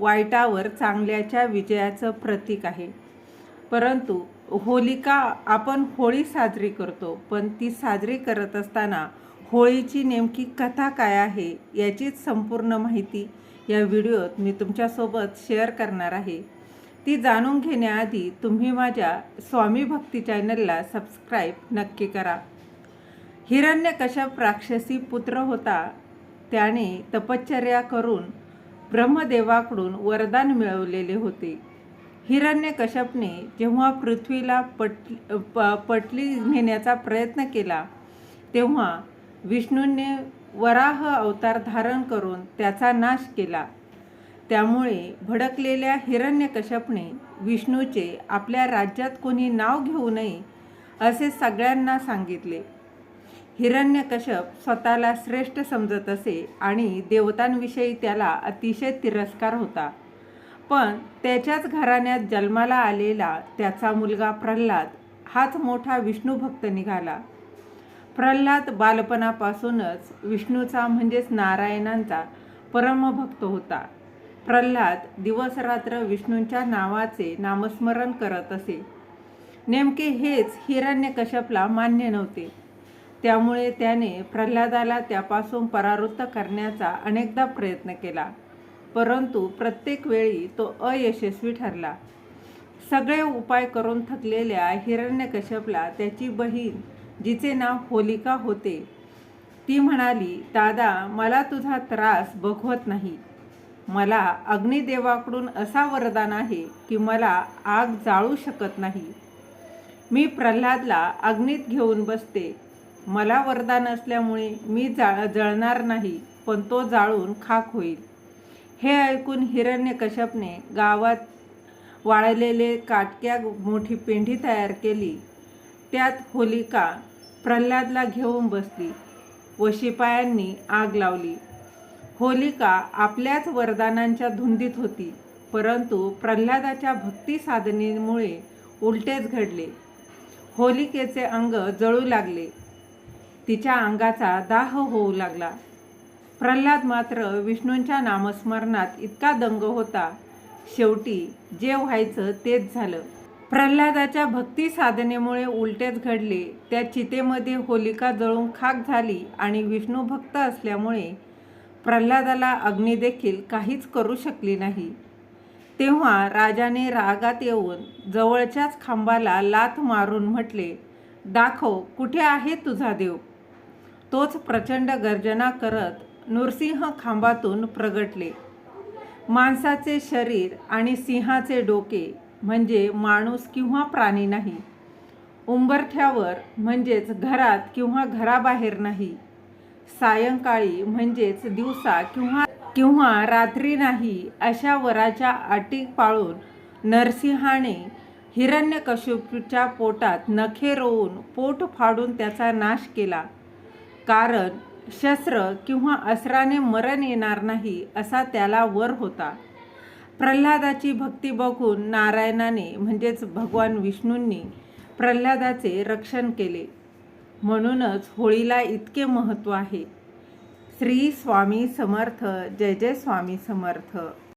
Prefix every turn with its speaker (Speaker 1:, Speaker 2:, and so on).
Speaker 1: वाईटावर चांगल्याच्या विजयाचं प्रतीक आहे. परंतु होलिका आपण होळी साजरी करतो पण ती साजरी करत असताना होळीची नेमकी कथा काय आहे याचीच संपूर्ण माहिती या व्हिडिओत मी तुमच्यासोबत शेअर करणार आहे. ती जाणून घेण्याआधी तुम्ही माझ्या स्वामी भक्ती चॅनलला सबस्क्राईब नक्की करा. हिरण्यकश्यप राक्षसी पुत्र होता त्याने तपश्चर्या करून ब्रह्मदेवाकडून वरदान मिळवलेले होते. हिरण्यकश्यपने जेव्हा पृथ्वीला पट प पटली नेण्याचा प्रयत्न केला तेव्हा विष्णूंनी वराह अवतार धारण करून त्याचा नाश केला. त्यामुळे भडकलेल्या हिरण्यकश्यपने विष्णूचे आपल्या राज्यात कोणी नाव घेऊ नये असे सगळ्यांना सांगितले. हिरण्यकश्यप स्वतःला श्रेष्ठ समजत असे आणि देवतांविषयी त्याला अतिशय तिरस्कार होता. पण त्याच्याच घराण्यात जन्माला आलेला त्याचा मुलगा प्रल्हाद हाच मोठा विष्णू भक्त निघाला. प्रल्हाद बालपणापासूनच विष्णूचा म्हणजेच नारायणांचा परमभक्त होता. प्रल्हाद दिवसरात्र विष्णूंच्या नावाचे नामस्मरण करत असे. नेमके हेच हिरण्यकश्यपला मान्य नव्हते. त्यामुळे त्याने प्रल्हादाला त्यापासून परावृत्त करण्याचा अनेकदा प्रयत्न केला. परंतु प्रत्येक वेळी तो अयशस्वी ठरला. सगळे उपाय करून थकलेल्या हिरण्यकश्यपला त्याची बहीण जिचे नाव होलिका होते ती म्हणाली दादा मला तुझा त्रास बघवत नाही. मला अग्निदेवाकडून असा वरदान आहे की मला आग जाळू शकत नाही. मी प्रल्हादला अग्नीत घेऊन बसते. मला वरदान असल्यामुळे मी जा जळणार नाही पण तो जाळून खाक होईल. हे ऐकून हिरण्यकश्यपने गावात वाळलेले काटक्या मोठी पेंढी तयार केली. त्यात होलिका प्रल्हादला घेऊन बसली व शिपायांनी आग लावली. होलिका आपल्याच वरदानांच्या धुंदीत होती परंतु प्रल्हादाच्या भक्ती साधनेमुळे उलटेच घडले. होलिकेचे अंग जळू लागले. तिच्या अंगाचा दाह होऊ लागला. प्रल्हाद मात्र विष्णूंच्या नामस्मरणात इतका दंग होता. शेवटी जे व्हायचं तेच झालं. प्रल्हादाच्या भक्ती साधनेमुळे उलटेच घडले. त्या चितेमध्ये होलिका जळून खाक झाली आणि विष्णू भक्त असल्यामुळे प्रल्हादाला अग्निदेखील काहीच करू शकली नाही. तेव्हा राजाने रागात येऊन जवळच्याच खांबाला लाथ मारून म्हटले दाखव कुठे आहे तुझा देव? तोच प्रचंड गर्जना करत नृसिंह खांबातून प्रगटले. माणसाचे शरीर आणि सिंहाचे डोके म्हणजे माणूस किंवा प्राणी नाही. उंबरठ्यावर म्हणजेच घरात किंवा घराबाहेर नाही. सायंकाळी म्हणजेच दिवसा किंवा किंवा रात्री नाही अशा वराच्या अटी पाळून नरसिंहाने हिरण्यकश्यपूच्या पोटात नखे रोवून पोट फाडून त्याचा नाश केला. कारण शस्त्र किंवा अस्त्राने मरण येणार नाही असा त्याला वर होता. प्रल्हादाची भक्ती बघून नारायणाने म्हणजेच भगवान विष्णूंनी प्रल्हादाचे रक्षण केले. म्हणूनच होळीला इतके महत्त्व आहे. श्री स्वामी समर्थ जय जय स्वामी समर्थ.